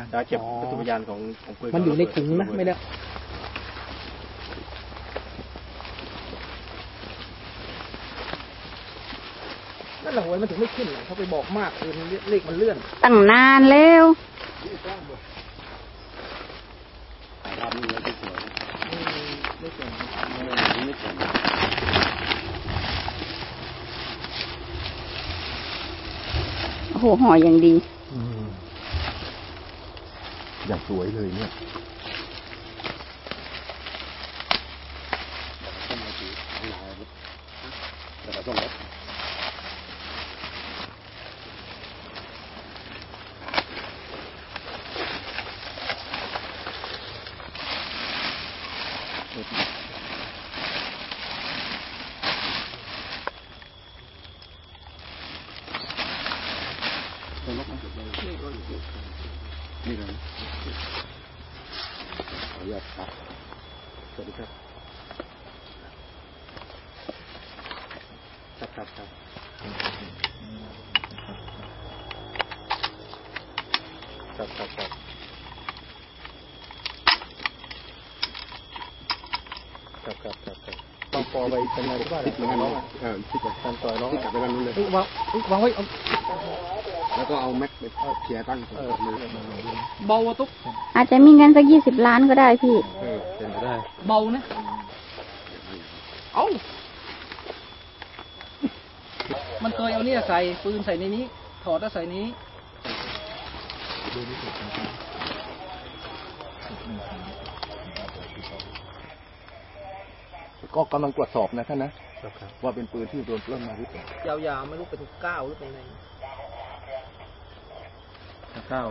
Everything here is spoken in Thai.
ท่านจะเก็บวัตถุพยานของของปืนมันอยู่ในถุงนะไม่ได้นั่นแหละหวยมันถึงไม่ขึ้นน่ะเขาไปบอกมากคือเลขมันเลื่อน ตั้งนานแล้วถ่ายภาพนี้ไว้ที่สวยไม่เก่งไม่ไม่สวยโอ้โหห่ออย่างดี อย่างสวยเลยเนี่ยต้ นไม้สีข้างหลังเลยแล้วก็ต้นะขออนุญาตครับสวัสดีครับครับครับครับครับครับครับครับครับครับครับต้องปอไปเป็นอะไรบ้างติดเหมือนกันเนาะเออติดกับการต่อยน้องกลับไปกันนู้นเลยวางวางไว้ แล้วก็เอาแม็กไปเคลียร์ตั้งเออมือเบาอะตุ๊กอาจจะมีเงินสักยี่สิบล้านก็ได้พี่เออเป็นไปได้ เบานะเอ้ามันเคยเอาเนี่ยใส่ปืนใส่ในนี้ ถอดแล้วใส่นี้ก็กำลังตรวจสอบนะท่านนะครับครับว่าเป็นปืนที่โดนปล้นมาหรือเปล่ายาวๆไม่รู้เป็นก้าวหรือเป็นอะไร เข้า